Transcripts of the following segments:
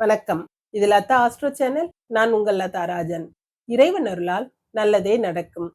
வணக்கம். இது Latha astro channel. நான் உங்கள் லதா ராஜன். இறைவன் அருளால் நல்லதே நடக்கும்.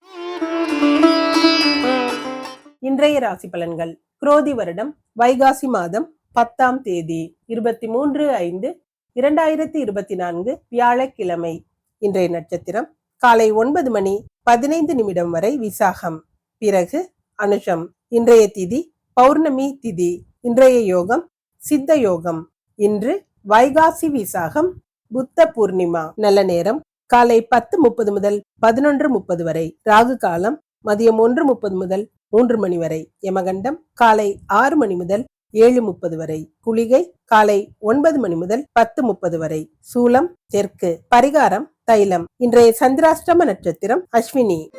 இன்றைய ராசி பலன்கள். குரோதி வருடம் வைகாசி மாதம் பத்தாம் தேதி இருபத்தி மூன்று ஐந்து இரண்டாயிரத்தி இருபத்தி நான்கு வியாழக்கிழமை. இன்றைய நட்சத்திரம் காலை ஒன்பது மணி பதினைந்து நிமிடம் வரை விசாகம். பிறகு அனுஷம். இன்றைய திதி பௌர்ணமி திதி. இன்றைய யோகம் சித்த யோகம். இன்று வைகாசி விசாகம் புத்த பூர்ணிமா. நல்ல நேரம். காலை பத்து முப்பது முதல் பதினொன்று முப்பது வரை. ராகு காலம் மதியம் ஒன்று முப்பது முதல் மூன்று மணி வரை. யமகண்டம் காலை ஆறு மணி முதல் ஏழு முப்பது வரை. குளிகை காலை ஒன்பது மணி முதல் பத்து முப்பது வரை. சூலம் தெற்கு. பரிகாரம் தைலம். இன்றைய சந்திராஷ்டம நட்சத்திரம் அஸ்வினி.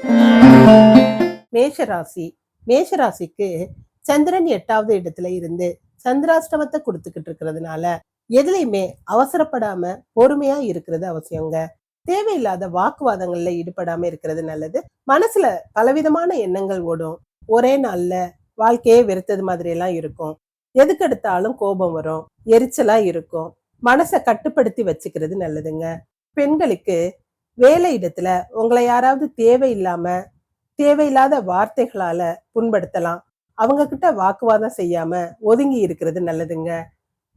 மேஷராசி. மேஷராசிக்கு சந்திரன் எட்டாவது இடத்துல இருந்து சந்திராஷ்டமத்தை கொடுத்துக்கிட்டு இருக்கிறதுனால எதுலையுமே அவசரப்படாம பொறுமையா இருக்கிறது அவசியங்க. தேவையில்லாத வாக்குவாதங்கள்ல ஈடுபடாம இருக்கிறது நல்லது. மனசுல பலவிதமான எண்ணங்கள் ஓடும். ஒரே நாள்ல வாழ்க்கையே வெறுத்தது மாதிரி எல்லாம் இருக்கும் எதுக்கெடுத்தாலும் கோபம் வரும். எரிச்சலா இருக்கும். மனசை கட்டுப்படுத்தி வச்சுக்கிறது நல்லதுங்க. பெண்களுக்கு வேலை இடத்துல உங்களை யாராவது தேவையில்லாம தேவையில்லாத வார்த்தைகளால புண்படுத்தலாம். அவங்க கிட்ட வாக்குவாதம் செய்யாம ஒதுங்கி இருக்கிறது நல்லதுங்க.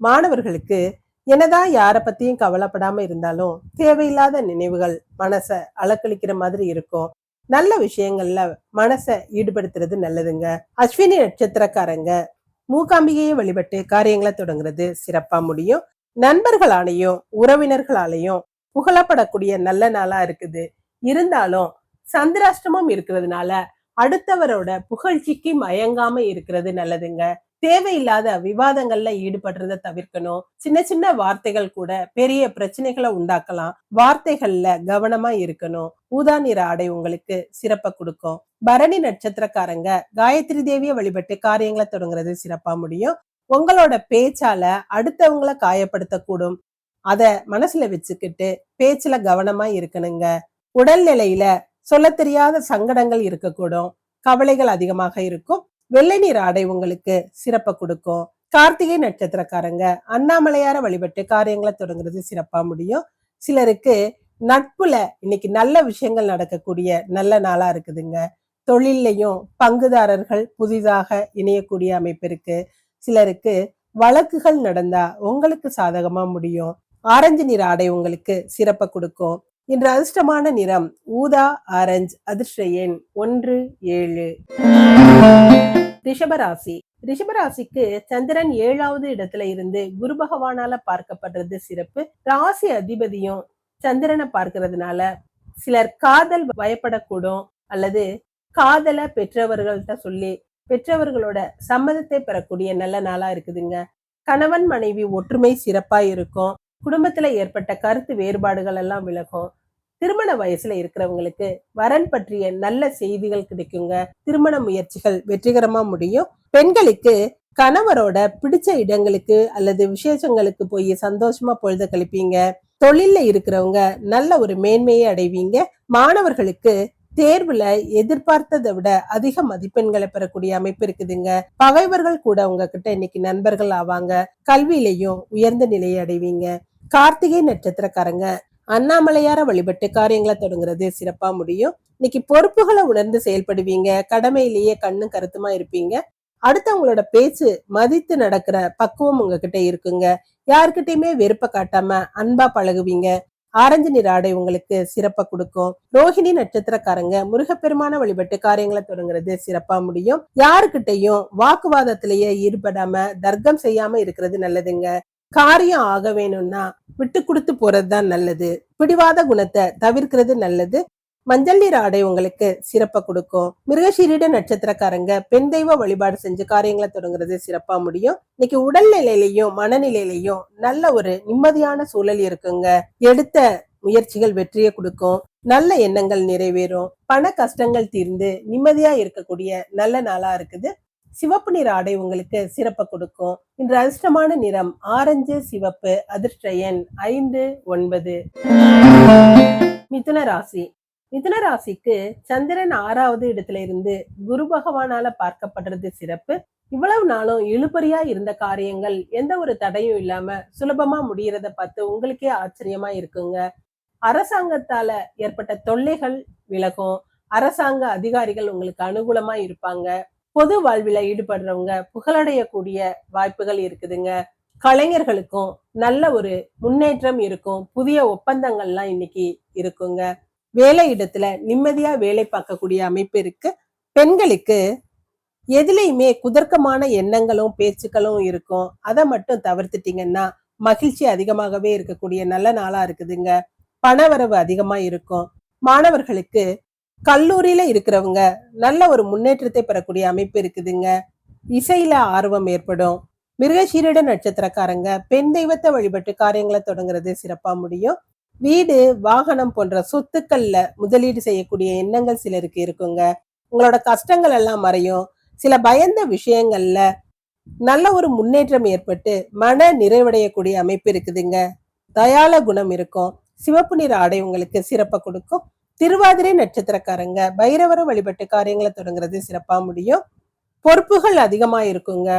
மாணவர்களுக்கு என்னதான் யாரை பத்தியும் கவலைப்படாம இருந்தாலும் தேவையில்லாத நினைவுகள் மனசை அலக்களிக்கிற மாதிரி இருக்கும். நல்ல விஷயங்கள்ல மனசை ஈடுபடுத்துறது நல்லதுங்க. அஸ்வினி நட்சத்திரக்காரங்க மூகாம்பிகையை வழிபட்டு காரியங்களை தொடங்குறது சிறப்பா முடியும். நண்பர்களாலையும் உறவினர்களாலையும் புகழப்படக்கூடிய நல்ல நாளா இருக்குது. இருந்தாலும் சந்திராஷ்டமம் இருக்கிறதுனால அடுத்தவரோட புகழ்ச்சிக்கு மயங்காம இருக்கிறது நல்லதுங்க. தேவையில்லாத விவாதங்கள்ல ஈடுபடுறத தவிர்க்கணும். சின்ன சின்ன வார்த்தைகள் கூட பெரிய பிரச்சனைகளை உண்டாக்கலாம். வார்த்தைகள்ல கவனமா இருக்கணும். ஊதா நிற ஆடை உங்களுக்கு சிறப்ப கொடுக்கும். பரணி நட்சத்திரக்காரங்க காயத்ரி தேவியை வழிபட்டு காரியங்களை தொடங்குறது சிறப்பா முடியும். உங்களோட பேச்சால அடுத்தவங்கள காயப்படுத்தக்கூடும். அத மனசுல வச்சுக்கிட்டு பேச்சுல கவனமா இருக்கணுங்க. உடல்நிலையில சொல்ல தெரியாத சங்கடங்கள் இருக்கக்கூடும். கவலைகள் அதிகமாக இருக்கும். வெள்ளை நீர் ஆடை உங்களுக்கு சிறப்பை கொடுக்கும். கார்த்திகை நட்சத்திரக்காரங்க அண்ணாமலையார வழிபட்டு காரியங்களை தொடங்குறது சிறப்பா முடியும். சிலருக்கு நட்புல இன்னைக்கு நல்ல விஷயங்கள் நடக்கக்கூடிய நல்ல நாளா இருக்குதுங்க. தொழிலையும் பங்குதாரர்கள் புதிதாக இணையக்கூடிய அமைப்பு இருக்கு. சிலருக்கு வழக்குகள் நடந்தா உங்களுக்கு சாதகமா முடியும். ஆரஞ்சு நிற ஆடை உங்களுக்கு சிறப்பை கொடுக்கும். இன்று அதிர்ஷ்டமான நிறம் ஊதா ஆரஞ்சு அதிர்ஷ்ட எண் ஒன்று ஏழு. ரிஷபராசி. ரிஷபராசிக்கு சந்திரன் ஏழாவது இடத்துல இருந்து குரு பகவானால பார்க்கப்படுறது சிறப்பு. ராசி அதிபதியும் சந்திரனை பார்க்கறதுனால சிலர் காதல் பயப்படக்கூடும் அல்லது காதல பெற்றவர்கள்ட்ட சொல்லி பெற்றவர்களோட சம்மதத்தை பெறக்கூடிய நல்ல நாளா இருக்குதுங்க. கணவன் மனைவி ஒற்றுமை சிறப்பா இருக்கும். குடும்பத்துல ஏற்பட்ட கருத்து வேறுபாடுகள் எல்லாம் விலகும். திருமண வயசுல இருக்கிறவங்களுக்கு வரன் பற்றிய நல்ல செய்திகள் கிடைக்குங்க. திருமண முயற்சிகள் வெற்றிகரமா முடியும். பெண்களுக்கு கணவரோட பிடிச்ச இடங்களுக்கு அல்லது விசேஷங்களுக்கு போய் சந்தோஷமா பொழுத கழிப்பீங்க. தொழில்ல இருக்கிறவங்க நல்ல ஒரு மேன்மையை அடைவீங்க. மாணவர்களுக்கு தேர்வுல எதிர்பார்த்ததை விட அதிக மதிப்பெண்களை பெறக்கூடிய அமைப்பு இருக்குதுங்க. பகைவர்கள் கூட உங்ககிட்ட இன்னைக்கு நண்பர்கள் ஆவாங்க. கல்வியிலையும் உயர்ந்த நிலையை அடைவீங்க. கார்த்திகை நட்சத்திரக்காரங்க. அண்ணாமலையார வழிபட்டு காரியங்களை தொடங்குறது சிறப்பா முடியும். இன்னைக்கு பொறுப்புகளை உணர்ந்து செயல்படுவீங்க. கடமையிலேயே கண்ணும் கருத்துமா இருப்பீங்க. அடுத்தவங்களோட பேச்சு மதித்து நடக்கிற பக்குவம் உங்ககிட்ட இருக்குங்க. யாருக்கிட்டயுமே வெறுப்ப காட்டாம அன்பா பழகுவீங்க. ஆரஞ்சு நிற ஆடை உங்களுக்கு சிறப்பா கொடுக்கும். ரோஹிணி நட்சத்திரக்காரங்க முருகப்பெருமான வழிபட்டு காரியங்களை தொடங்குறது சிறப்பா முடியும். யாருக்கிட்டையும் வாக்குவாதத்திலேயே ஈடுபடாம தர்க்கம் செய்யாம இருக்கிறது நல்லதுங்க. காரியம் ஆக வேணும்னா விட்டு கொடுத்து போறது தான் நல்லது. பிடிவாத குணத்தை தவிர்க்கிறது நல்லது. மஞ்சள் நீர் ஆடை உங்களுக்கு சிறப்ப கொடுக்கும். மிருகசீரிட நட்சத்திரக்காரங்க பெண் தெய்வ வழிபாடு செஞ்சு காரியங்களை தொடங்குறது சிறப்பா முடியும். இன்னைக்கு உடல் நிலையிலையும் மனநிலையிலையும் நல்ல ஒரு நிம்மதியான சூழல் இருக்குங்க. எடுத்த முயற்சிகள் வெற்றியை கொடுக்கும். நல்ல எண்ணங்கள் நிறைவேறும். பண கஷ்டங்கள் தீர்ந்து நிம்மதியா இருக்கக்கூடிய நல்ல நாளா இருக்குது. சிவப்பு நிற ஆடை உங்களுக்கு சிறப்ப கொடுக்கும். இன்று அதிர்ஷ்டமான நிறம் ஆரஞ்சு சிவப்பு அதிர்ஷ்ட எண் ஐந்து ஒன்பது. மிதுன ராசி. மிதுன ராசிக்கு சந்திரன் ஆறாவது இடத்துல இருந்து குரு பகவானால பார்க்கப்படுறது சிறப்பு. இவ்வளவு நாளும் இழுபறியா இருந்த காரியங்கள் எந்த ஒரு தடையும் இல்லாம சுலபமா முடியறத பார்த்து உங்களுக்கே ஆச்சரியமா இருக்குங்க. அரசாங்கத்தால ஏற்பட்ட தொல்லைகள் விலகும். அரசாங்க அதிகாரிகள் உங்களுக்கு அனுகூலமா இருப்பாங்க. பொது வாழ்வில ஈடுபடுறவங்க புகழடையக்கூடிய வாய்ப்புகள் இருக்குதுங்க. கலைஞர்களுக்கும் நல்ல ஒரு முன்னேற்றம் இருக்கும். புதிய ஒப்பந்தங்கள்லாம் இன்னைக்கு இருக்குங்க. வேலை இடத்துல நிம்மதியா வேலை பார்க்கக்கூடிய அமைப்பு இருக்கு. பெண்களுக்கு எதுலையுமே குதர்க்கமான எண்ணங்களும் பேச்சுக்களும் இருக்கும். அதை மட்டும் தவிர்த்துட்டீங்கன்னா மகிழ்ச்சி அதிகமாகவே இருக்கக்கூடிய நல்ல நாளா இருக்குதுங்க. பணவரவு அதிகமா இருக்கும். மாணவர்களுக்கு கல்லூரியில இருக்கிறவங்க நல்ல ஒரு முன்னேற்றத்தை பெறக்கூடிய அமைப்பு இருக்குதுங்க. இசையில ஆர்வம் ஏற்படும். மிருகசீரிட நட்சத்திரக்காரங்க பெண் தெய்வத்தை வழிபட்டு காரியங்களை தொடங்குறது சிறப்பா முடியும். வீடு வாகனம் போன்ற சொத்துக்கள்ல முதலீடு செய்யக்கூடிய எண்ணங்கள் சிலருக்கு இருக்குங்க. உங்களோட கஷ்டங்கள் எல்லாம் மறையும். சில பயந்த விஷயங்கள்ல நல்ல ஒரு முன்னேற்றம் ஏற்பட்டு மன நிறைவடையக்கூடிய அமைப்பு இருக்குதுங்க. தயால குணம் இருக்கும். சிவப்பு நிற ஆடை உங்களுக்கு சிறப்பை கொடுக்கும். திருவாதிரை நட்சத்திரக்காரங்க பைரவரை வழிபட்டு காரியங்களை தொடங்குறது சிறப்பா முடியும். பொறுப்புகள் அதிகமா இருக்குங்க.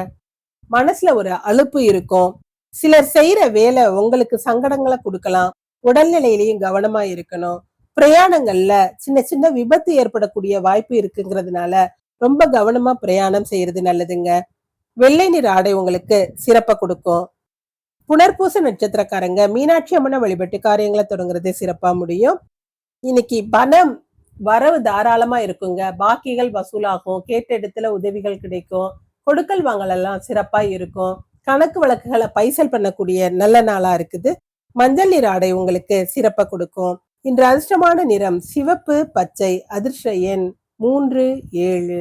மனசுல ஒரு அலுப்பு இருக்கும். சிலர் செய்யற வேலை உங்களுக்கு சங்கடங்களை கொடுக்கலாம். உடல்நிலையிலையும் கவனமா இருக்கணும். பிரயாணங்கள்ல சின்ன சின்ன விபத்து ஏற்படக்கூடிய வாய்ப்பு இருக்குங்கிறதுனால ரொம்ப கவனமா பிரயாணம் செய்யறது நல்லதுங்க. வெள்ளை நிற ஆடை உங்களுக்கு சிறப்பை கொடுக்கும். புனர்பூச நட்சத்திரக்காரங்க மீனாட்சி அம்மனை வழிபட்டு காரியங்களை தொடங்குறது சிறப்பா முடியும். இன்னைக்கு பணம் வரவு தாராளமா இருக்குங்க. பாக்கிகள் வசூலாகும். கேட்ட இடத்துல உதவிகள் கிடைக்கும். கொடுக்கல் வாங்கல் எல்லாம் சிறப்பா இருக்கும். கணக்கு வழக்குகளை பைசல் பண்ணக்கூடிய நல்ல நாளா இருக்குது. மஞ்சள் நிற ஆடை உங்களுக்கு சிறப்பை கொடுக்கும். இன்று அதிர்ஷ்டமான நிறம் சிவப்பு பச்சை அதிர்ஷ்ட எண் மூன்று ஏழு.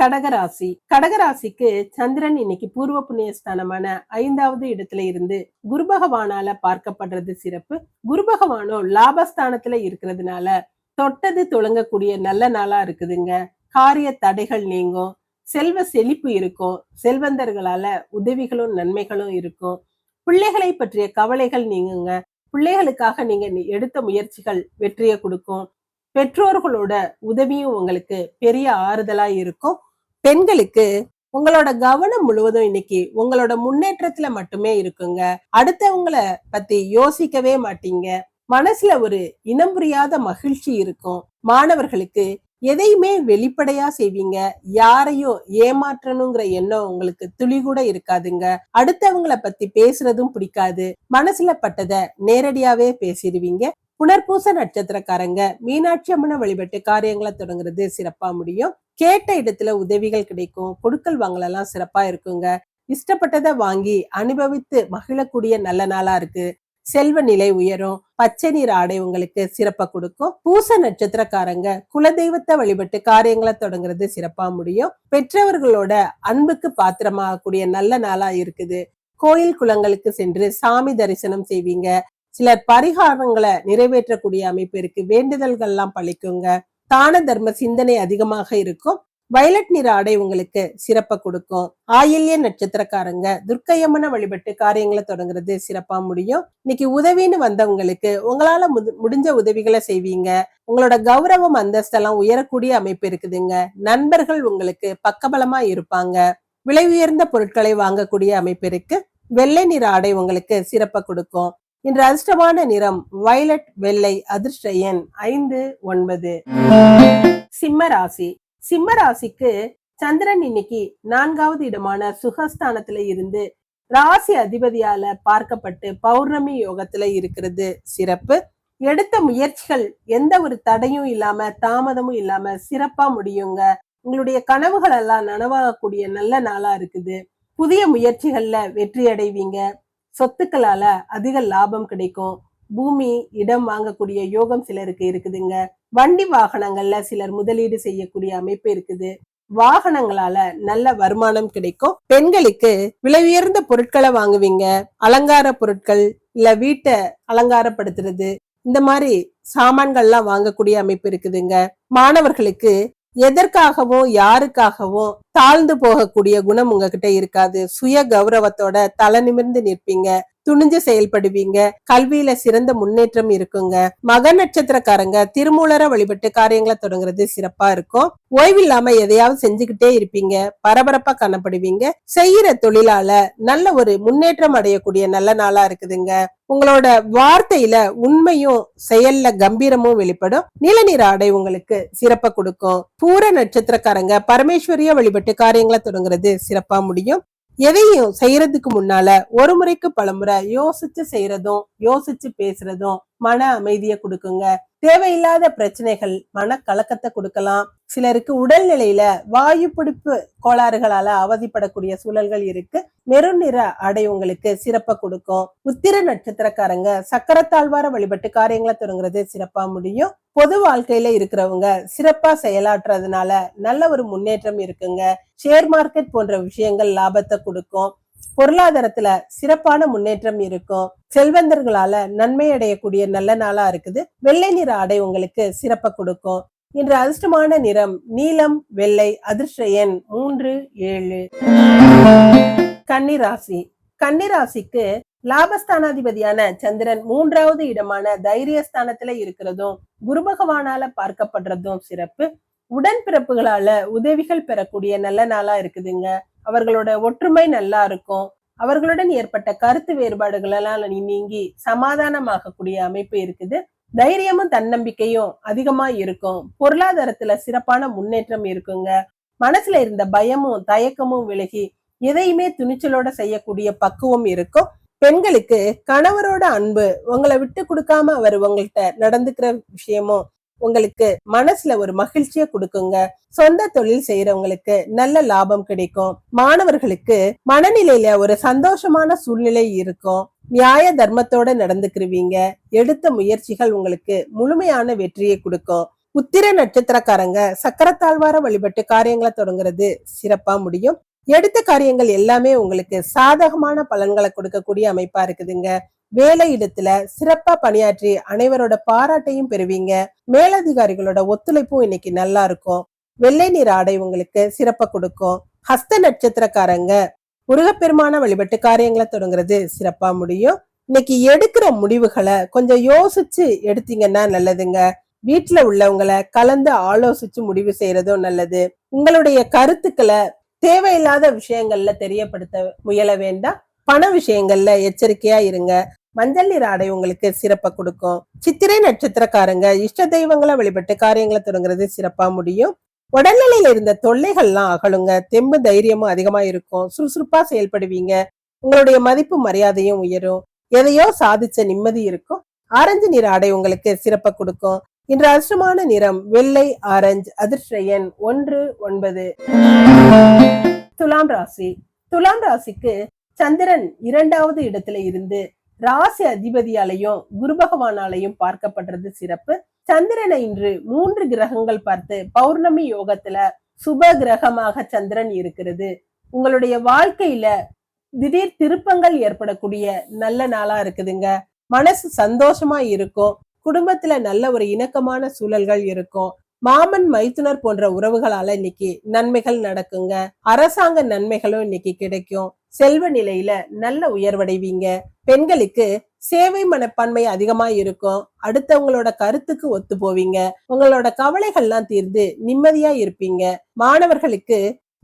கடகராசி. கடகராசிக்கு சந்திரன் இன்னைக்கு பூர்வ புண்ணிய ஸ்தானமான ஐந்தாவது இடத்துல இருந்து குரு பகவானால பார்க்கப்படுறது சிறப்பு. குரு பகவானோ லாபஸ்தானத்துல இருக்கிறதுனால தொட்டது தொடங்கக்கூடிய நல்ல நாளா இருக்குதுங்க. காரிய தடைகள் நீங்கும். செல்வ செழிப்பு இருக்கும். செல்வந்தர்களால உதவிகளும் நன்மைகளும் இருக்கும். பிள்ளைகளை பற்றிய கவலைகள் நீங்குங்க. பிள்ளைகளுக்காக நீங்க எடுத்த முயற்சிகள் வெற்றியை கொடுக்கும். பெற்றோர்களோட உதவியும் உங்களுக்கு பெரிய ஆறுதலா இருக்கும். பெண்களுக்கு உங்களோட கவனம் முழுவதும் இன்னைக்கு உங்களோட முன்னேற்றத்துல மட்டுமே இருக்குங்க. அடுத்தவங்கள பத்தி யோசிக்கவே மாட்டீங்க. மனசுல ஒரு இனம் புரியாத மகிழ்ச்சி இருக்கும். மாணவர்களுக்கு எதையுமே வெளிப்படையா செய்வீங்க. யாரையும் ஏமாற்றணுங்கிற எண்ணம் உங்களுக்கு துளி கூட இருக்காதுங்க. அடுத்தவங்களை பத்தி பேசுறதும் பிடிக்காது. மனசுல பட்டத நேரடியாவே பேசிடுவீங்க. புனர்பூச நட்சத்திரக்காரங்க மீனாட்சி அம்மனை வழிபட்டு காரியங்களை தொடங்குறது சிறப்பா முடியும். கேட்ட இடத்துல உதவிகள் கிடைக்கும். கொடுக்கல் வாங்கலாம் சிறப்பா இருக்குங்க. இஷ்டப்பட்டதை வாங்கி அனுபவித்து மகிழக்கூடிய நல்ல நாளா இருக்கு. செல்வ நிலை உயரும். பச்சை நீர் ஆடை உங்களுக்கு சிறப்பா கொடுக்கும். பூச நட்சத்திரக்காரங்க குலதெய்வத்தை வழிபட்டு காரியங்களை தொடங்குறது சிறப்பா முடியும். பெற்றவர்களோட அன்புக்கு பாத்திரமாகக்கூடிய நல்ல நாளா இருக்குது. கோயில் குளங்களுக்கு சென்று சாமி தரிசனம் செய்வீங்க. சிலர் பரிகாரங்களை நிறைவேற்றக்கூடிய அமைப்பு இருக்கு. வேண்டுதல்கள்லாம் பழிக்குங்க. தான தர்ம சிந்தனை அதிகமாக இருக்கும். வயலட் நிற ஆடை உங்களுக்கு சிறப்பை கொடுக்கும். ஆயில்ய நட்சத்திரக்காரங்க துர்க்கையம்மனை வழிபட்டு காரியங்களை தொடங்குறது சிறப்பா முடியும். இன்னைக்கு உதவின்னு வந்தவங்களுக்கு உங்களால முடிஞ்ச உதவிகளை செய்வீங்க. உங்களோட கௌரவம் அந்தஸ்தெல்லாம் உயரக்கூடிய அமைப்பு இருக்குதுங்க. நண்பர்கள் உங்களுக்கு பக்கபலமா இருப்பாங்க. விலை உயர்ந்த பொருட்களை வாங்கக்கூடிய அமைப்பு இருக்கு. வெள்ளை நிற ஆடை உங்களுக்கு சிறப்பை கொடுக்கும். இன்று அதிர்ஷ்டமான நிறம் வயலட் வெள்ளை அதிர்ஷ்ட எண் ஐந்து ஒன்பது. சிம்ம ராசி. சிம்ம ராசிக்கு சந்திரன் இன்னைக்கு நான்காவது இடமான சுகஸ்தானத்துல இருந்து ராசி அதிபதியால பார்க்கப்பட்டு பௌர்ணமி யோகத்துல இருக்கிறது. சிறப்பு. எடுத்த முயற்சிகள் எந்த ஒரு தடையும் இல்லாம தாமதமும் இல்லாம சிறப்பா முடியுங்க. உங்களுடைய கனவுகள் எல்லாம் நனவாகக்கூடிய நல்ல நாளா இருக்குது. புதிய முயற்சிகள்ல வெற்றி அடைவீங்க சொத்துக்களால அதிக லாபம் கிடைக்கும். பூமி இடம் வாங்கக்கூடிய யோகம் சிலருக்கு இருக்குதுங்க. வண்டி வாகனங்கள்ல சிலர் முதலீடு செய்யக்கூடிய அமைப்பு இருக்குது. வாகனங்களால நல்ல வருமானம் கிடைக்கும். பெண்களுக்கு விலை உயர்ந்த பொருட்களை வாங்குவீங்க. அலங்கார பொருட்கள் இல்ல வீட்டை அலங்காரப்படுத்துறது. இந்த மாதிரி சாமான்கள்லாம் வாங்கக்கூடிய அமைப்பு இருக்குதுங்க. மாணவர்களுக்கு எதற்காகவும் யாருக்காகவும் தாழ்ந்து போகக்கூடிய குணம் உங்ககிட்ட இருக்காது. சுய கௌரவத்தோட தலை நிமிர்ந்து நிற்பீங்க. துணிஞ்சு செயல்படுவீங்க. கல்வியில சிறந்த முன்னேற்றம் இருக்குங்க. மக நட்சத்திரக்காரங்க திருமூலரை வழிபட்டு காரியங்களை தொடங்குறது சிறப்பா இருக்கும். ஓய்வில்லாம எதையாவது செஞ்சுக்கிட்டே இருப்பீங்க. பரபரப்பா காணப்படுவீங்க. செய்யற தொழிலால நல்ல ஒரு முன்னேற்றம் அடையக்கூடிய நல்ல நாளா இருக்குதுங்க. உங்களோட வார்த்தையில உண்மையும் செயல்ல கம்பீரமும் வெளிப்படும். நிலநீர் ஆடை உங்களுக்கு சிறப்ப கொடுக்கும். பூர நட்சத்திரக்காரங்க பரமேஸ்வரிய வழிபட்டு காரியங்களை தொடங்குறது சிறப்பா முடியும். எதையும் செய்யறதுக்கு முன்னால ஒரு முறைக்கு பலமுறை யோசிச்சு செய்யறதும் யோசிச்சு பேசுறதும் மன அமைதியை கொடுக்குங்க. தேவையில்லாத பிரச்சனைகள் மன கலக்கத்தை கொடுக்கலாம். சிலருக்கு உடல்நிலையில வாயு பிடிப்பு கோளாறுகளால அவதிப்படக்கூடிய சூழல்கள் இருக்கு. மெருன் நிற உங்களுக்கு சிறப்பை கொடுக்கும். உத்திர நட்சத்திரக்காரங்க சக்கரத்தாழ்வார வழிபட்டு காரியங்களை தொடங்குறது சிறப்பா முடியும். பொது வாழ்க்கையில இருக்கிறவங்க சிறப்பா செயலாற்றுறதுனால நல்ல ஒரு முன்னேற்றம் இருக்குங்க. ஷேர் மார்க்கெட் போன்ற விஷயங்கள் லாபத்தை கொடுக்கும். பொருளாதாரத்துல சிறப்பான முன்னேற்றம் இருக்கும். செல்வந்தர்களால நன்மை அடையக்கூடிய நல்ல நாளா இருக்குது. வெள்ளை நிற ஆடை உங்களுக்கு சிறப்பை கொடுக்கும். இன்று அதிர்ஷ்டமான நிறம் நீலம் வெள்ளை அதிர்ஷ்ட எண் மூன்று ஏழு. கன்னிராசி. கன்னிராசிக்கு லாபஸ்தானாதிபதியான சந்திரன் மூன்றாவது இடமான தைரியஸ்தானத்துல இருக்கிறதும் குரு பகவானால பார்க்கப்படுறதும் சிறப்பு. உடன்பிறப்புகளால உதவிகள் பெறக்கூடிய நல்ல நாளா இருக்குதுங்க. அவர்களோட ஒற்றுமை நல்லா இருக்கும். அவர்களுடன் ஏற்பட்ட கருத்து வேறுபாடுகள் எல்லாம் நீங்கி சமாதானமாகக்கூடிய அமைப்பு இருக்குது. தைரியமும் தன்னம்பிக்கையும் அதிகமா இருக்கும். பொருளாதாரத்துல சிறப்பான முன்னேற்றம் இருக்குங்க. மனசுல இருந்த பயமும் தயக்கமும் விலகி எதையுமே துணிச்சலோட செய்யக்கூடிய பக்குவம் இருக்கும். பெண்களுக்கு கணவரோட அன்பு உங்களை விட்டு கொடுக்காம அவர் உங்கள்கிட்ட நடந்துக்கிற விஷயமும் உங்களுக்கு மனசுல ஒரு மகிழ்ச்சியை கொடுக்குங்க. சொந்த தொழில் செய்யறவங்களுக்கு நல்ல லாபம் கிடைக்கும். மாணவர்களுக்கு மனநிலையில ஒரு சந்தோஷமான சூழ்நிலை இருக்கும். நியாய தர்மத்தோட நடந்துக்கிருவீங்க. எடுத்த முயற்சிகள் உங்களுக்கு முழுமையான வெற்றியை கொடுக்கும். உத்திர நட்சத்திரக்காரங்க சக்கரத்தாழ்வார வழிபட்டு காரியங்களை தொடங்குறது சிறப்பா முடியும். எடுத்த காரியங்கள் எல்லாமே உங்களுக்கு சாதகமான பலன்களை கொடுக்கக்கூடிய அமைப்பா இருக்குதுங்க. வேலை இடத்துல சிறப்பா பணியாற்றி அனைவரோட பாராட்டையும் பெறுவீங்க. மேலதிகாரிகளோட ஒத்துழைப்பும் இன்னைக்கு நல்லா இருக்கும். வெள்ளை நீர் ஆடை உங்களுக்கு சிறப்பா கொடுக்கும். ஹஸ்த நட்சத்திரக்காரங்க முருகப்பெருமான வழிபட்டு காரியங்களை தொடங்குறது சிறப்பா முடியும். இன்னைக்கு எடுக்கிற முடிவுகளை கொஞ்சம் யோசிச்சு எடுத்தீங்கன்னா நல்லதுங்க. வீட்டுல உள்ளவங்களை கலந்து ஆலோசிச்சு முடிவு செய்யறதும் நல்லது. உங்களுடைய கருத்துக்களை தேவையில்லாத விஷயங்கள்ல தெரியப்படுத்த முயல வேண்டாம். பண விஷயங்கள்ல எச்சரிக்கையா இருங்க. மஞ்சள் நீர் ஆடை உங்களுக்கு சிறப்பை கொடுக்கும். சித்திரை நட்சத்திரக்காரங்க இஷ்ட தெய்வங்களை வழிபட்டு காரியங்களை தொடங்குறது சிறப்பா முடியும். உடல்நிலையில இருந்த தொல்லைகள்லாம் அகலுங்க. தெம்பு தைரியமும் அதிகமா இருக்கும். சுறுசுறுப்பா செயல்படுவீங்க. உங்களுடைய மதிப்பு மரியாதையும் உயரும். எதையோ சாதிச்ச நிம்மதி இருக்கும். ஆரஞ்சு நிற ஆடை உங்களுக்கு சிறப்ப கொடுக்கும். இன்று அதிர்ஷ்டமான நிறம் வெள்ளை ஆரஞ்சு அதிர்ஷ்டயன் ஒன்று ஒன்பது. துலாம் ராசி. துலாம் ராசிக்கு சந்திரன் இரண்டாவது இடத்துல இருந்து ராசி அதிபதியாலையும் குரு பகவானாலையும் பார்க்கப்படுறது சிறப்பு. சந்திரனை இன்று மூன்று கிரகங்கள் பார்த்து பௌர்ணமி யோகத்துல சுப கிரகமாக சந்திரன் இருக்கிறது. உங்களுடைய வாழ்க்கையில திடீர் திருப்பங்கள் ஏற்படக்கூடிய நல்ல நாளா இருக்குதுங்க. மனசு சந்தோஷமா இருக்கும். குடும்பத்துல நல்ல ஒரு இணக்கமான சூழல்கள் இருக்கும். மாமன் மைத்துனர் போன்ற உறவுகளால இன்னைக்கு நன்மைகள் நடக்குங்க. அரசாங்க நன்மைகளும் இன்னைக்கு கிடைக்கும். செல்வ நிலையில நல்ல உயர்வடைவீங்க. பெண்களுக்கு சேவை மனப்பான்மை அதிகமா இருக்கும். அடுத்தவங்களோட கருத்துக்கு ஒத்து போவீங்க. உங்களோட கவலைகள்லாம் தீர்ந்து நிம்மதியா இருப்பீங்க. மாணவர்களுக்கு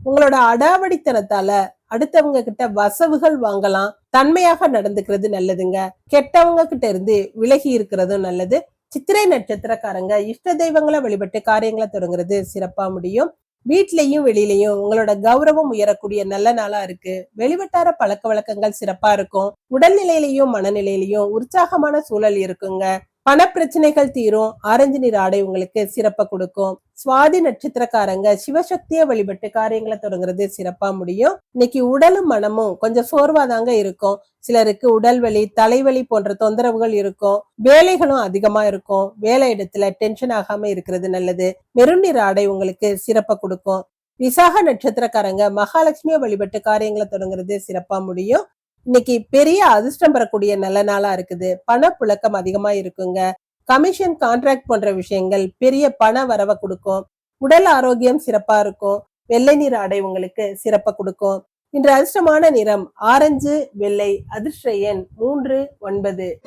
உங்களோட அடாவடித்தனத்தால அடுத்தவங்க கிட்ட வசவுகள் வாங்கலாம். தன்மையாக நடந்துக்கிறது நல்லதுங்க. கெட்டவங்க கிட்ட இருந்து விலகி இருக்கிறதும் நல்லது. சித்திரை நட்சத்திரக்காரங்க இஷ்ட தெய்வங்களை வழிபட்டு காரியங்களை தொடங்குறது சிறப்பா முடியும். வீட்லயும் வெளியிலயும் உங்களோட கௌரவம் உயரக்கூடிய நல்ல நாளா இருக்கு. வெளிவட்டார பழக்க வழக்கங்கள் சிறப்பா இருக்கும். உடல்நிலையிலையும் மனநிலையிலையும் உற்சாகமான சூழல் இருக்குங்க. பண பிரச்சனைகள் தீரும். ஆரஞ்சு நிற ஆடை உங்களுக்கு சிறப்பை கொடுக்கும். சுவாதி நட்சத்திரக்காரங்க சிவசக்தியை வழிபட்டு காரியங்களை தொடங்குறது சிறப்பா முடியும். இன்னைக்கு உடலும் மனமும் கொஞ்சம் சோர்வாதாங்க இருக்கும். சிலருக்கு உடல் வலி தலைவலி போன்ற தொந்தரவுகள் இருக்கும். வேலைகளும் அதிகமா இருக்கும். வேலை இடத்துல டென்ஷன் ஆகாம இருக்கிறது நல்லது. மெருநீர் ஆடை உங்களுக்கு சிறப்பை கொடுக்கும். விசாக நட்சத்திரக்காரங்க மகாலட்சுமியை வழிபட்டு காரியங்களை தொடங்குறது சிறப்பா முடியும். இன்னைக்கு பெரிய அதிர்ஷ்டம் பெறக்கூடிய நல்ல நாளா இருக்குது. பண புழக்கம் அதிகமா இருக்குங்க. கமிஷன் கான்ட்ராக்ட் போன்ற விஷயங்கள் பெரிய பண வரவை கொடுக்கும். உடல் ஆரோக்கியம் சிறப்பா இருக்கும். வெள்ளை நிற ஆடை உங்களுக்கு சிறப்பை கொடுக்கும். இன்று அதிர்ஷ்டமான நிறம் ஆரஞ்சு வெள்ளை அதிர்ஷ்ட எண் மூன்று ஒன்பது.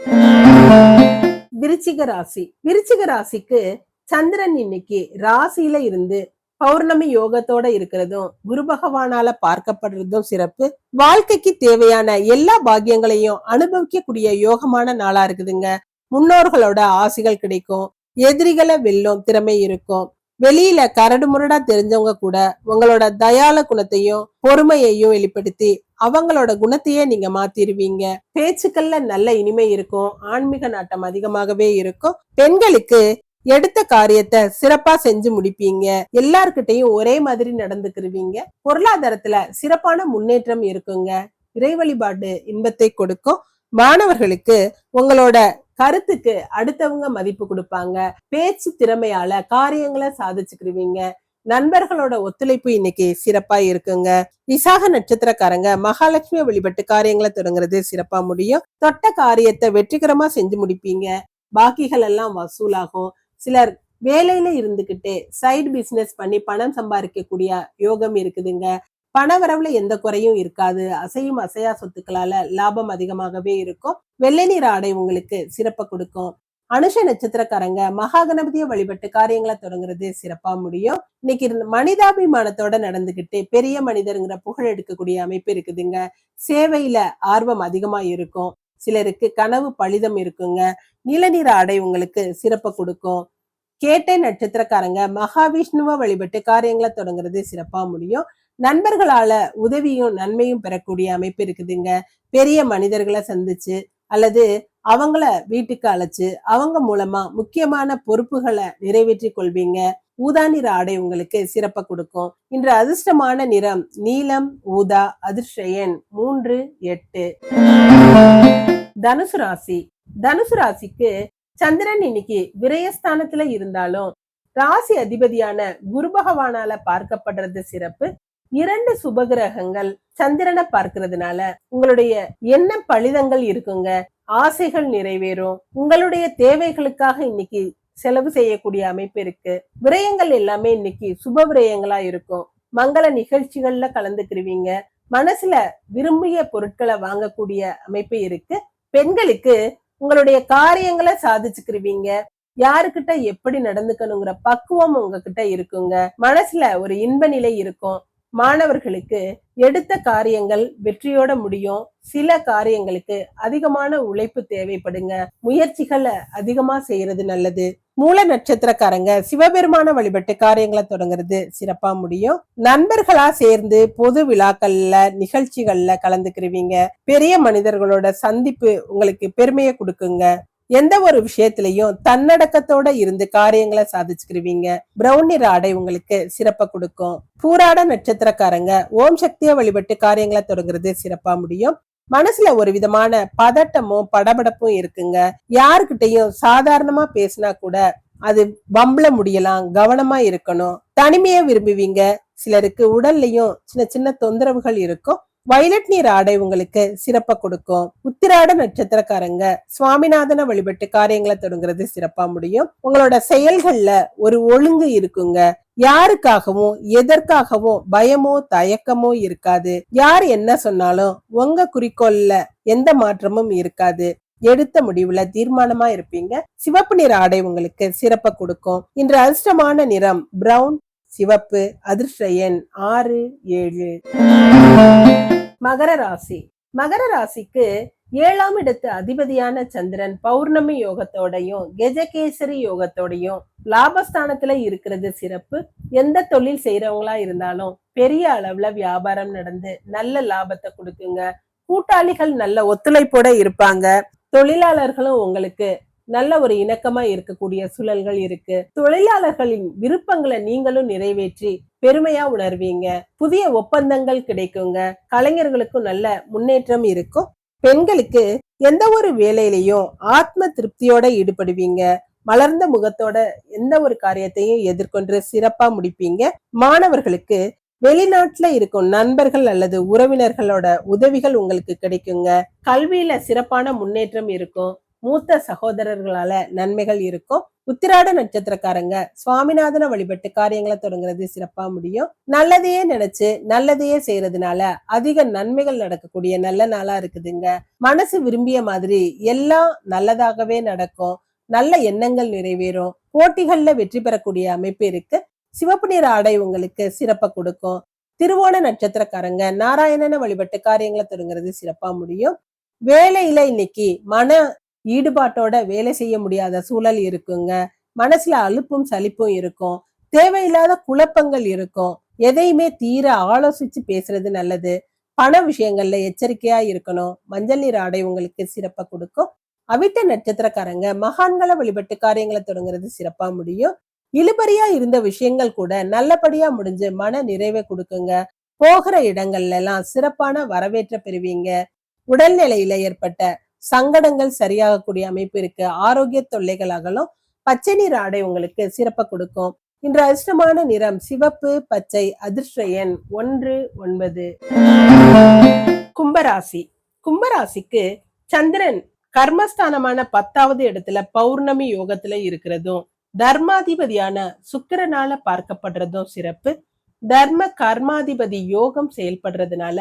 விருச்சிக ராசி. விருச்சிக ராசிக்கு சந்திரன் இன்னைக்கு ராசியில இருந்து பௌர்ணமி யோகத்தோட இருக்கிறதும் குரு பகவானால பார்க்கப்படுறதும் சிறப்பு. வாழ்க்கைக்கு தேவையான எல்லா பாக்கியங்களையும் அனுபவிக்கக்கூடிய யோகமான நாளா இருக்குதுங்க. முன்னோர்களோட ஆசைகள் கிடைக்கும். எதிரிகளை வெல்லும் திறமை இருக்கும். வெளியில கரடு முரடா தெரிஞ்சவங்க கூட உங்களோட தயால குணத்தையும் பொறுமையையும் வெளிப்படுத்தி அவங்களோட குணத்தையே நீங்க மாத்திருவீங்க. பேச்சுக்கள்ல நல்ல இனிமை இருக்கும். ஆன்மீக நாட்டம் அதிகமாகவே இருக்கும். பெண்களுக்கு எடுத்த காரியத்தை சிறப்பா செஞ்சு முடிப்பீங்க. எல்லார்கிட்டையும் ஒரே மாதிரி நடந்துக்கிருவீங்க. பொருளாதாரத்துல சிறப்பான முன்னேற்றம் இருக்குங்க. இறை வழிபாடு இன்பத்தை கொடுக்கும். மாணவர்களுக்கு உங்களோட கருத்துக்கு அடுத்தவங்க மதிப்பு கொடுப்பாங்க. பேச்சு திறமையால காரியங்களை சாதிச்சுக்கிருவீங்க. நண்பர்களோட ஒத்துழைப்பு இன்னைக்கு சிறப்பா இருக்குங்க. விசாக நட்சத்திரக்காரங்க மகாலட்சுமி வழிபட்டு காரியங்களை தொடங்குறது சிறப்பா முடியும். தொட்ட காரியத்தை வெற்றிகரமா செஞ்சு முடிப்பீங்க. பாக்கிகள் எல்லாம் வசூலாகும். சிலர் வேலையில இருந்துகிட்டே சைடு பிசினஸ் பண்ணி பணம் சம்பாதிக்கக்கூடிய யோகம் இருக்குதுங்க. பணவரவுல எந்த குறையும் இருக்காது. அசையும் அசையா சொத்துக்களால லாபம் அதிகமாகவே இருக்கும். வெள்ளை நீர் ஆடை உங்களுக்கு சிறப்பை கொடுக்கும். அனுஷ நட்சத்திரக்காரங்க மகா கணபதியை வழிபட்டு காரியங்களை தொடங்குறது சிறப்பா முடியும். இன்னைக்கு இருந்த மனிதாபிமானத்தோட நடந்துகிட்டு பெரிய மனிதருங்கிற புகழ் எடுக்கக்கூடிய அமைப்பு இருக்குதுங்க. சேவையில ஆர்வம் அதிகமா இருக்கும். சிலருக்கு கனவு பழிதம் இருக்குங்க. நிலநிற ஆடை உங்களுக்கு சிறப்பை கொடுக்கும். கேட்டை நட்சத்திரக்காரங்க மகாவிஷ்ணுவை வழிபட்டு காரியங்களை தொடங்குறது சிறப்பா முடியும். நண்பர்களால உதவியும் நன்மையும் பெறக்கூடிய அமைப்பு இருக்குதுங்க. பெரிய மனிதர்களை சந்திச்சு அல்லது அவங்கள வீட்டுக்கு அழைச்சு அவங்க மூலமா முக்கியமான பொறுப்புகளை நிறைவேற்றி கொள்வீங்க. ஊதா நிற ஆடை உங்களுக்கு சிறப்ப கொடுக்கும். இன்று அதிர்ஷ்டமான நிறம் நீலம் ஊதா அதிர்ஷயன் மூன்று எட்டு. தனுசு ராசி. தனுசு ராசிக்கு சந்திரன் இன்னைக்கு விரயஸ்தானத்துல இருந்தாலும் ராசி அதிபதியான குரு பகவானால பார்க்கப்படுறது சிறப்பு. இரண்டு சுபகிரகங்கள் சந்திரனை பார்க்கறதுனால உங்களுடைய என்ன பலிதங்கள் இருக்குங்க. ஆசைகள் நிறைவேறும். உங்களுடைய தேவைகளுக்காக இன்னைக்கு செலவு செய்யக்கூடிய அமைப்பு இருக்கு. விரயங்கள் எல்லாமே இன்னைக்கு சுப விரயங்களா இருக்கும். மங்கள நிகழ்ச்சிகள்ல கலந்துக்கிருவீங்க. மனசுல விரும்பிய பொருட்களை வாங்கக்கூடிய அமைப்பு இருக்கு. பெண்களுக்கு உங்களுடைய காரியங்களை சாதிச்சுக்கிருவீங்க. யாருக்கிட்ட எப்படி நடந்துக்கணுங்கிற பக்குவம் உங்ககிட்ட இருக்குங்க. மனசுல ஒரு இன்ப நிலை இருக்கும். மாணவர்களுக்கு எடுத்த காரியங்கள் வெற்றியோட முடியும். சில காரியங்களுக்கு அதிகமான உழைப்பு தேவைப்படுங்க. முயற்சிகளை அதிகமா செய்யறது நல்லது. மூல நட்சத்திரக்காரங்க சிவபெருமான வழிபட்டு காரியங்களை தொடங்குறது சிறப்பா முடியும். நண்பர்களா சேர்ந்து பொது விழாக்கள்ல நிகழ்ச்சிகள்ல கலந்துக்கிருவீங்க. பெரிய மனிதர்களோட சந்திப்பு உங்களுக்கு பெருமையை கொடுக்குங்க. எந்த ஒரு விஷயத்திலையும் தன்னடக்கத்தோட இருந்து காரியங்களை சாதிச்சுக்கிருவீங்க. பிரவுன் நிற ஆடை உங்களுக்கு சிறப்பை கொடுக்கும். பூராட நட்சத்திரக்காரங்க ஓம் சக்தியை வழிபட்டு காரியங்களை தொடங்குறது சிறப்பா முடியும். மனசுல ஒரு விதமான பதட்டமும் படபடப்பும் இருக்குங்க. யாருக்கிட்டையும் சாதாரணமா பேசினா கூட அது வம்பல முடியலாம் கவனமா இருக்கணும். தனிமையை விரும்புவீங்க. சிலருக்கு உடல்லையும் சின்ன சின்ன தொந்தரவுகள் இருக்கும். வயலட் நீர் ஆடை உங்களுக்கு சிறப்பை கொடுக்கும். உத்திராட நட்சத்திரக்காரங்க சுவாமிநாதனை வழிபட்டு காரியங்களை தொடங்குறது சிறப்பா முடியும். உங்களோட செயல்கள்ல ஒரு ஒழுங்கு இருக்குங்க. யாருக்காகவும் எதற்காகவும் பயமோ தயக்கமோ இருக்காது. யார் என்ன சொன்னாலும் உங்க குறிக்கோள்ல எந்த மாற்றமும் இருக்காது. எடுத்த முடிவுல தீர்மானமா இருப்பீங்க. சிவப்பு நிற ஆடை உங்களுக்கு சிறப்பை கொடுக்கும். இன்று அதிர்ஷ்டமான நிறம் பிரவுன் சிவப்பு அதிர்ஷ்ட எண் ஆறு ஏழு. மகர ராசி. மகர ராசிக்கு ஏழாம் இடத்து அதிபதியான சந்திரன் பௌர்ணமி யோகத்தோடையும் கெஜகேசரி யோகத்தோடையும் லாபஸ்தானத்துல இருக்கிறது சிறப்பு. எந்த தொழில் செய்யறவங்களா இருந்தாலும் பெரிய அளவுல வியாபாரம் நடந்து நல்ல லாபத்தை கொடுக்குங்க. கூட்டாளிகள் நல்ல ஒத்துழைப்போட இருப்பாங்க. தொழிலாளர்களும் உங்களுக்கு நல்ல ஒரு இணக்கமா இருக்கக்கூடிய சூழல்கள் இருக்கு. தொழிலாளர்களின் விருப்பங்களை நீங்களும் நிறைவேற்றி பெருமையா உணர்வீங்க. புதிய ஒப்பந்தங்கள் கிடைக்குங்க. கலைஞர்களுக்கும் நல்ல முன்னேற்றம் இருக்கும். பெண்களுக்கு எந்த ஒரு வேலையிலையும் ஆத்ம திருப்தியோட ஈடுபடுவீங்க. மலர்ந்த முகத்தோட எந்த ஒரு காரியத்தையும் எதிர்கொண்டு சிறப்பா முடிப்பீங்க. மாணவர்களுக்கு வெளிநாட்டுல இருக்கும் நண்பர்கள் அல்லது உறவினர்களோட உதவிகள் உங்களுக்கு கிடைக்குங்க. கல்வியில சிறப்பான முன்னேற்றம் இருக்கும். மூத்த சகோதரர்களால நன்மைகள் இருக்கும். உத்திராட நட்சத்திரக்காரங்க சுவாமிநாதனை வழிபட்டு காரியங்களை தொடங்குறது சிறப்பா முடியும். நல்லதையே நினைச்சு நல்லதையே செய்யறதுனால அதிக நன்மைகள் நடக்கக்கூடிய நல்ல நாளா இருக்குதுங்க. மனசு விரும்பிய மாதிரி எல்லாம் நல்லதாகவே நடக்கும். நல்ல எண்ணங்கள் நிறைவேறும். போட்டிகள்ல வெற்றி பெறக்கூடிய அமைப்பு இருக்கு. சிவப்பு நிற ஆடை உங்களுக்கு சிறப்பை கொடுக்கும். திருவோண நட்சத்திரக்காரங்க நாராயணனை வழிபட்டு காரியங்களை தொடங்குறது சிறப்பா முடியும். வேலையில இன்னைக்கு மன ஈடுபாட்டோட வேலை செய்ய முடியாத சூழல் இருக்குங்க. மனசுல அலுப்பும் சலிப்பும் இருக்கும். தேவையில்லாத குழப்பங்கள் இருக்கும். எதையுமே தீர ஆலோசிச்சு பேசுறது நல்லது. பண விஷயங்கள்ல எச்சரிக்கையா இருக்கணும். மஞ்சள் நீர் ஆடை உங்களுக்கு சிறப்பா கொடுக்கும். அவிட்ட நட்சத்திரக்காரங்க மகான்களை வழிபட்டு காரியங்களை தொடங்குறது சிறப்பா முடியும். இழுபறியா இருந்த விஷயங்கள் கூட நல்லபடியா முடிஞ்சு மன நிறைவை கொடுக்குங்க. போகிற இடங்கள்ல எல்லாம் சிறப்பான வரவேற்ற பெறுவீங்க. உடல்நிலையில ஏற்பட்ட சங்கடங்கள் சரியாகக்கூடிய அமைப்பு இருக்கு. ஆரோக்கிய தொல்லைகள் அகலும் பச்சை நீர் ஆடை உங்களுக்கு சிறப்பை கொடுக்கும். இன்று அதிர்ஷ்டமான நிறம் சிவப்பு பச்சை அதிர்ஷ்ட எண் ஒன்று ஒன்பது. கும்பராசி. கும்பராசிக்கு சந்திரன் கர்மஸ்தானமான பத்தாவது இடத்துல பௌர்ணமி யோகத்துல இருக்கிறதும் தர்மாதிபதியான சுக்கிரனால பார்க்கப்படுறதும் சிறப்பு. தர்ம கர்மாதிபதி யோகம் செயல்படுறதுனால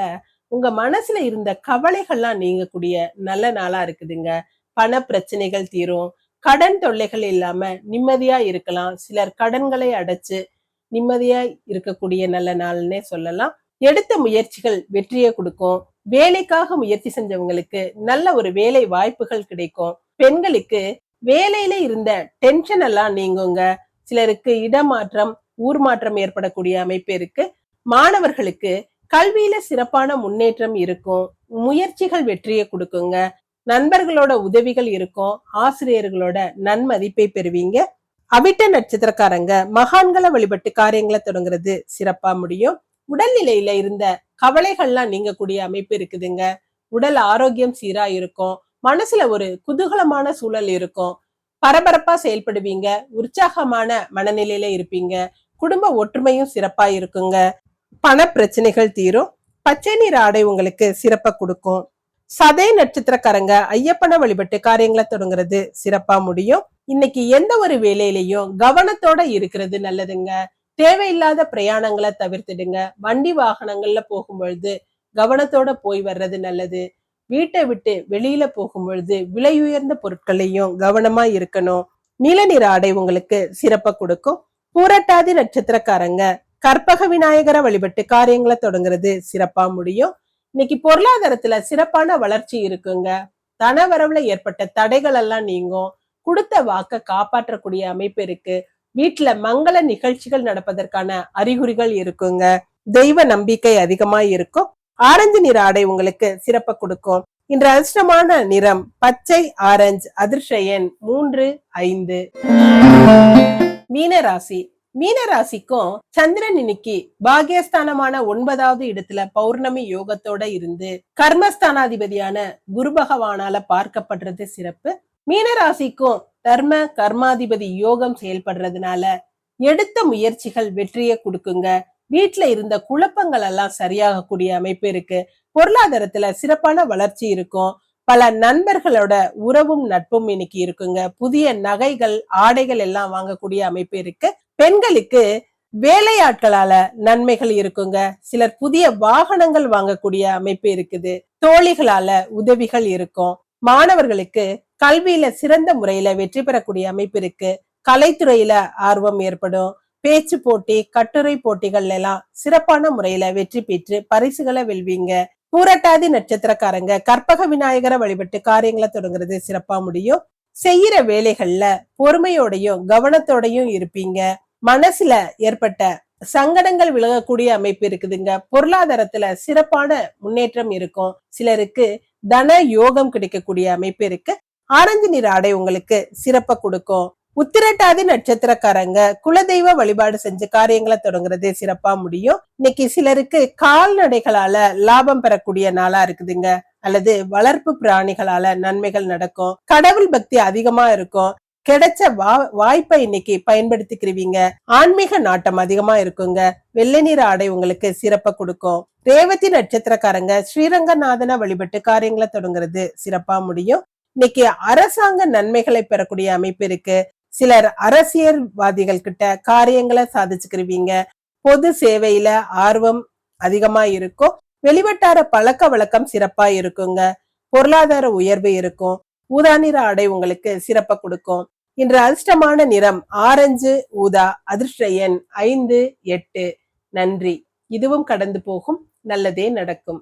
உங்க மனசுல இருந்த கவலைகள்லாம் நீங்கக்கூடிய நல்ல நாளா இருக்குதுங்க. பண பிரச்சனைகள் தீரும். கடன் தொல்லைகள் இல்லாம நிம்மதியா இருக்கலாம். சிலர் கடன்களை அடைச்சு நிம்மதியா இருக்கக்கூடிய நல்ல நாள்னே சொல்லலாம். எடுத்த முயற்சிகள் வெற்றியை கொடுக்கும். வேலைக்காக முயற்சி செஞ்சவங்களுக்கு நல்ல ஒரு வேலை வாய்ப்புகள் கிடைக்கும். பெண்களுக்கு வேலையில இருந்த டென்ஷன் எல்லாம் நீங்குங்க. சிலருக்கு இடமாற்றம் ஊர் மாற்றம் ஏற்படக்கூடிய அமைப்பு இருக்கு. மாணவர்களுக்கு கல்வியில சிறப்பான முன்னேற்றம் இருக்கும். முயற்சிகள் வெற்றியை கொடுக்குங்க. நண்பர்களோட உதவிகள் இருக்கும். ஆசிரியர்களோட நன்மதிப்பை பெறுவீங்க. அவிட்ட நட்சத்திரக்காரங்க மகான்களை வழிபட்டு காரியங்களை தொடங்குறது சிறப்பா முடியும். உடல்நிலையில இருந்த கவலைகள்லாம் நீங்கக்கூடிய அமைப்பு இருக்குதுங்க. உடல் ஆரோக்கியம் சீரா இருக்கும். மனசுல ஒரு குதூகலமான சூழல் இருக்கும். பரபரப்பா செயல்படுவீங்க. உற்சாகமான மனநிலையில இருப்பீங்க. குடும்ப ஒற்றுமையும் சிறப்பா இருக்குங்க. பண பிரச்சனைகள் தீரும். பச்சை நீர் ஆடை உங்களுக்கு சிறப்பை கொடுக்கும். சதை நட்சத்திரக்காரங்க ஐயப்பனை வழிபட்டு காரியங்களை தொடங்குறது சிறப்பா முடியும். இன்னைக்கு எந்த ஒரு வேலையிலையும் கவனத்தோட இருக்கிறது நல்லதுங்க. தேவையில்லாத பிரயாணங்களை தவிர்த்துடுங்க. வண்டி வாகனங்கள்ல போகும்பொழுது கவனத்தோட போய் வர்றது நல்லது. வீட்டை விட்டு வெளியில போகும் பொழுது விலை உயர்ந்த பொருட்களையும் கவனமா இருக்கணும். நீல நிற ஆடை உங்களுக்கு சிறப்பை கொடுக்கும். பூரட்டாதி நட்சத்திரக்காரங்க கற்பக விநாயகரை வழிபட்டு காரியங்களை தொடங்குறது சிறப்பா முடியும். இன்னைக்கு பொருளாதாரத்துல சிறப்பான வளர்ச்சி இருக்குங்க. தனவரவுல ஏற்பட்ட தடைகள் எல்லாம் நீங்கும். கொடுத்த வாக்க காப்பாற்றக்கூடிய அமைப்பு இருக்கு. வீட்டுல மங்கள நிகழ்ச்சிகள் நடப்பதற்கான அறிகுறிகள் இருக்குங்க. தெய்வ நம்பிக்கை அதிகமா இருக்கும். ஆரஞ்சு நிற ஆடை உங்களுக்கு சிறப்பை கொடுக்கும். இன்று அதிர்ஷ்டமான நிறம் பச்சை ஆரஞ்சு அதிர்ஷயன் எண் மூன்று ஐந்து. மீனராசி மீனராசிக்கும் சந்திரன் இன்னைக்கு பாகியஸ்தானமான ஒன்பதாவது இடத்துல பௌர்ணமி யோகத்தோட இருந்து கர்மஸ்தானாதிபதியான குரு பகவானால பார்க்கப்படுறது சிறப்பு. மீனராசிக்கும் தர்ம கர்மாதிபதி யோகம் செயல்படுறதுனால எடுத்த முயற்சிகள் வெற்றியை கொடுக்குங்க. வீட்டுல இருந்த குழப்பங்கள் எல்லாம் சரியாகக்கூடிய அமைப்பு இருக்கு. பொருளாதாரத்துல சிறப்பான வளர்ச்சி இருக்கும். பல நண்பர்களோட உறவும் நட்பும் இன்னைக்கு இருக்குங்க. புதிய நகைகள் ஆடைகள் எல்லாம் வாங்கக்கூடிய அமைப்பு இருக்கு. பெண்களுக்கு வேலையாட்களால நன்மைகள் இருக்குங்க. சிலர் புதிய வாகனங்கள் வாங்கக்கூடிய அமைப்பு இருக்குது. தோழிகளால உதவிகள் இருக்கும். மாணவர்களுக்கு கல்வியில சிறந்த முறையில வெற்றி பெறக்கூடிய அமைப்பு இருக்கு. கலைத்துறையில ஆர்வம் ஏற்படும். பேச்சு போட்டி கட்டுரை போட்டிகள் எல்லாம் சிறப்பான முறையில வெற்றி பெற்று பரிசுகளை வெல்வீங்க. பூரட்டாதி நட்சத்திரக்காரங்க கற்பக விநாயகரை வழிபட்டு காரியங்களை தொடங்குறது சிறப்பா முடியும். செய்யற வேலைகள்ல பொறுமையோடையும் கவனத்தோடையும் இருப்பீங்க. மனசுல ஏற்பட்ட சங்கடங்கள் விலகக்கூடிய அமைப்பு இருக்குதுங்க. பொருளாதாரத்துல சிறப்பான முன்னேற்றம் இருக்கும். சிலருக்கு தன யோகம் கிடைக்கக்கூடிய அமைப்பு இருக்கு. ஆரஞ்சு நிற ஆடை உங்களுக்கு சிறப்ப கொடுக்கும். உத்திரட்டாதி நட்சத்திரக்காரங்க குலதெய்வ வழிபாடு செஞ்ச காரியங்களை தொடங்குறது சிறப்பா முடியும். இன்னைக்கு சிலருக்கு கால்நடைகளால லாபம் பெறக்கூடிய நாளா இருக்குதுங்க. அல்லது வளர்ப்பு பிராணிகளால நன்மைகள் நடக்கும். கடவுள் பக்தி அதிகமா இருக்கும். கிடைச்ச வா வாய்ப்பை இன்னைக்கு பயன்படுத்திக்கிறவீங்க ஆன்மீக நாட்டம் அதிகமா இருக்குங்க. வெள்ளை நிற ஆடை உங்களுக்கு சிறப்பை கொடுக்கும். ரேவதி நட்சத்திரக்காரங்க ஸ்ரீரங்கநாதனை வழிபட்டு காரியங்களை தொடங்குறது சிறப்பா முடியும். இன்னைக்கு அரசாங்க நன்மைகளை பெறக்கூடிய அமைப்பு இருக்கு. சிலர் அரசியல்வாதிகள் கிட்ட காரியங்களை சாதிச்சுக்கிருவீங்க. பொது சேவையில ஆர்வம் அதிகமா இருக்கும். வெளிவட்டார பழக்க வழக்கம் சிறப்பா இருக்குங்க. பொருளாதார உயர்வு இருக்கும். ஊதா நிற ஆடை உங்களுக்கு சிறப்ப கொடுக்கும். இன்று அதிர்ஷ்டமான நிறம் ஆரஞ்சு ஊதா அதிர்ஷ்ட எண் ஐந்து எட்டு. நன்றி. இதுவும் கடந்து போகும். நல்லதே நடக்கும்.